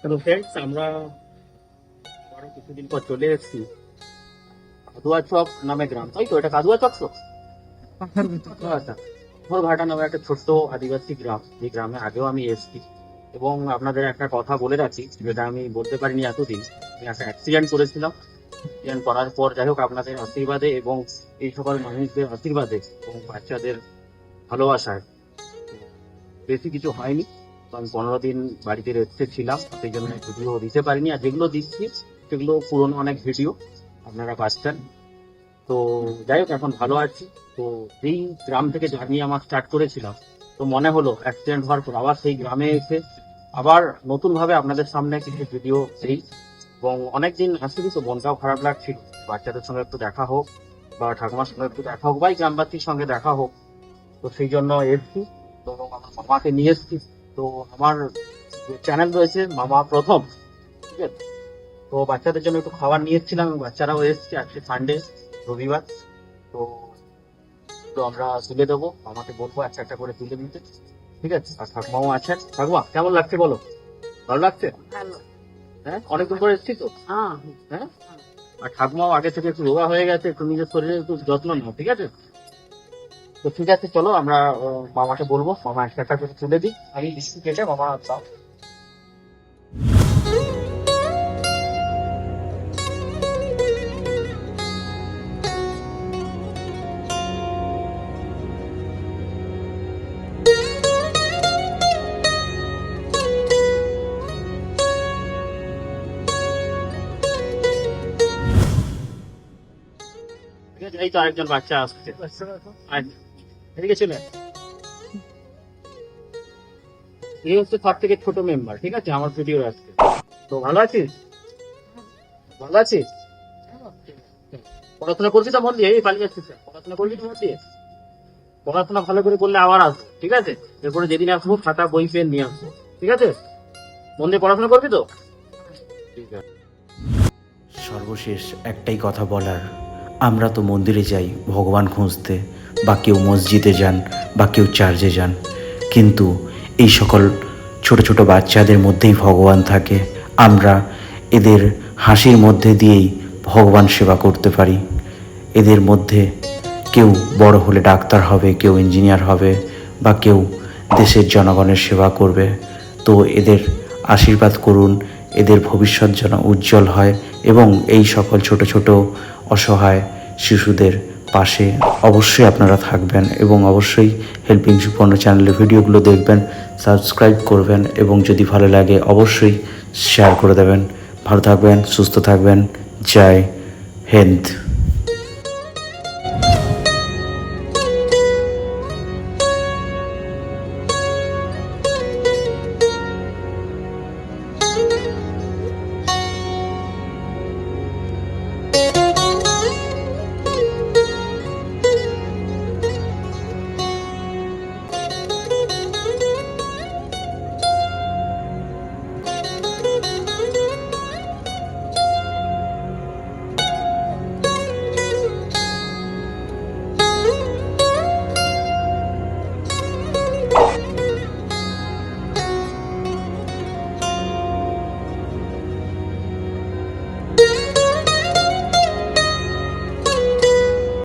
Hello friends আমরা আরও কিছুদিন পর চলে এসেছি কাদুয়া চক নামে গ্রাম। তাই তো, এটা কাদুয়া চক আচ্ছা নামে একটা ছোট্ট আদিবাসী গ্রাম। গ্রামে আগেও আমি এসেছি। এবং আপনাদের একটা কথা বলে রাখি, যেটা আমি বলতে পারিনি এতদিন। আমি একটা অ্যাক্সিডেন্ট করেছিলাম। অ্যাক্সিডেন্ট করার পর যাই হোক, আপনাদের আশীর্বাদে এবং এই সকল মানুষদের আশীর্বাদে এবং বাচ্চাদের ভালোবাসায়। বেশি কিছু হয়নি। আমি পনেরো দিন বাড়িতে রেস্টে ছিলাম, সেই জন্য ভিডিও দিতে পারিনি। আর যেগুলো দিচ্ছি, সেগুলো পুরনো অনেক ভিডিও, আপনারা পাচ্ছেন। তো যাই হোক, এখন ভালো আছি। তো যেই গ্রাম থেকে জার্নি আমার স্টার্ট করেছিলাম, তো মনে হলো অ্যাক্সিডেন্ট হওয়ার পর আবার সেই গ্রামে এসে আবার নতুনভাবে আপনাদের সামনে কিছু ভিডিও দিই। এবং অনেকদিন আসলে তো মনটাও খারাপ লাগছিল। বাচ্চাদের সঙ্গে একটু দেখা হোক, বা ঠাকুমার সঙ্গে একটু দেখা হোক, বা গ্রামবাসীর সঙ্গে দেখা হোক, তো সেই জন্য এসছি। তো আমার নিয়ে এসছি। তো আমার যে চ্যানেল রয়েছে মামা প্রথম ঠিক আছে? তো বাচ্চাদের জন্য একটু খাবার নিয়ে এসেছিলাম বাচ্চারাও এসছে আজকে সানডে রবিবার। তো তো আমরা তুলে দেবো মামাকে বলব একটা একটা করে তুলে নিতে ঠিক আছে? আর ঠাকুমাও আছেন। ঠাকুমা কেমন লাগছে বলো? ভালো লাগছে? হ্যাঁ? অনেকদিন করে এসছি তো? হ্যাঁ। হ্যাঁ? আর ঠাকুমাও আগে থেকে একটু রোগা হয়ে গেছে একটু নিজের শরীরে একটু যত্ন নাও ঠিক আছে? তো ঠিক আছে চলো আমরা মামাকে বলব। মামা একটা একটা করে তুলে দিই। আমি বিস্কুট কেটে মামা দাও ঠিক আছে এই তো আরেকজন বাচ্চা আসছে। এদিকে চলে। এই হচ্ছে সব থেকে ছোট মেম্বার ঠিক আছে? আমার ভিডিও আজকে। তো ভালো আছিস? ভালো আছিস? পড়াশোনা করবি তো মন দিয়ে এই পালিয়ে কেন? পড়াশোনা করবি তো দিয়ে পড়াশোনা ভালো করে করলে আবার আসব, ঠিক আছে? এরপরে যেদিন আসব, খাতা, বই, পেন নিয়ে আসব, ঠিক আছে? মন দিয়ে পড়াশোনা করবি তো? ঠিক আছে সর্বশেষ একটাই কথা বলার আমরা তো মন্দিরে যাই, ভগবান খুঁজতে, বা কেউ মসজিদে যান, বা কেউ চার্চে যান। কিন্তু এই সকল ছোট ছোট বাচ্চাদের মধ্যেই ভগবান থাকে। আমরা এদের হাসির মধ্যে দিয়েই ভগবান সেবা করতে পারি। এদের মধ্যে কেউ বড় হলে ডাক্তার হবে, কেউ ইঞ্জিনিয়ার হবে, বা কেউ দেশের জনগণের সেবা করবে। তো এদের আশীর্বাদ করুন, এদের ভবিষ্যৎ যেন উজ্জ্বল হয় এবং এই সকল ছোট ছোট অসহায় শিশুদের পাশে অবশ্যই আপনারা থাকবেন এবং অবশ্যই হেল্পিং সুপর্ণ চ্যানেলের ভিডিওগুলো দেখবেন সাবস্ক্রাইব করবেন এবং যদি ভালো লাগে অবশ্যই শেয়ার করে দেবেন। ভালো থাকবেন, সুস্থ থাকবেন। জয় হিন্দ।